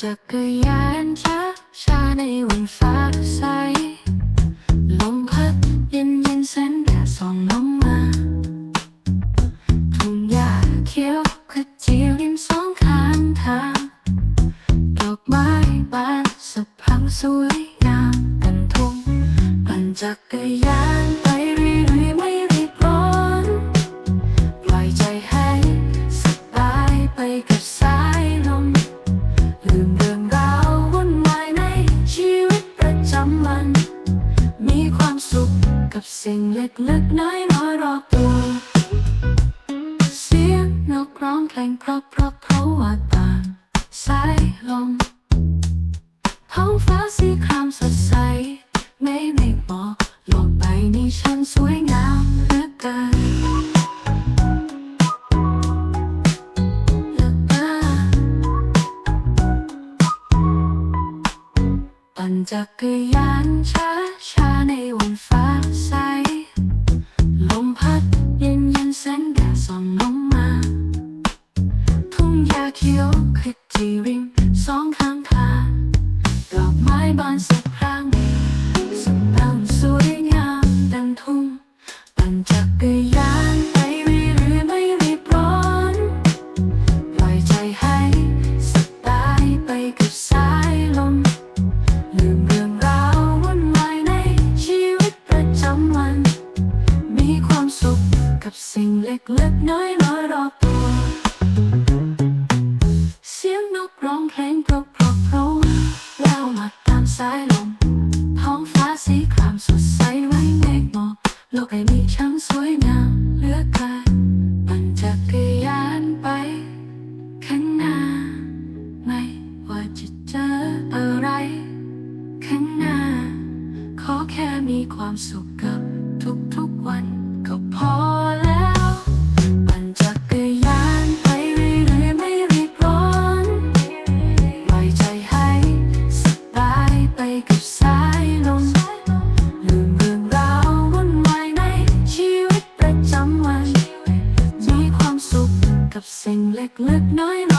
จักรยานช้าช้าในวันฟ้าใส ลมพัดเย็นเย็นแสงแดดส่องลงมาทุ่งหญ้าเขียวขจีริมสองข้างทาง ดอกไม้บานสะพรังสวยงามเป็นทุ่งปั่นจักรยานไป มีความสุขกับสิ่งเล็กๆน้อยๆรอบตัว เสียงนกร้องเพลงเพราะเพราะเพราะว่าตางสายลมท้องฟ้าสีครามสดใสไม่ไม่ ปั่นจักรยานช้าช้าในวันฟ้าใส ลมพัดเย็นเย็นแสงแดดส่องลงมา ทุ่งหญ้าเขียวขจีริมสองข้างทางดอกไม้บานสะพรั่งสะพรั่งสวยงามดังทุ่ง ปั่นจักรยาน เล็กๆน้อยๆรอบตัว เสียงนกร้องเพลงเพราะเพราะเพราะแววมาตามสายลม ท้องฟ้าสีครามสดใสไว้เมฆหมอกโลกใบนี้ช่างสวยงามเหลือเกินปั่นจักรยานไป ข้างหน้า ไม่ว่าจะเจออะไร ข้างหน้า ขอแค่มีความสุขกับ กับสายลมลืมเรื่งราววุ่นวาชีวิตประจำวัน มีความสุขกับสิ่งเล็กๆน้อย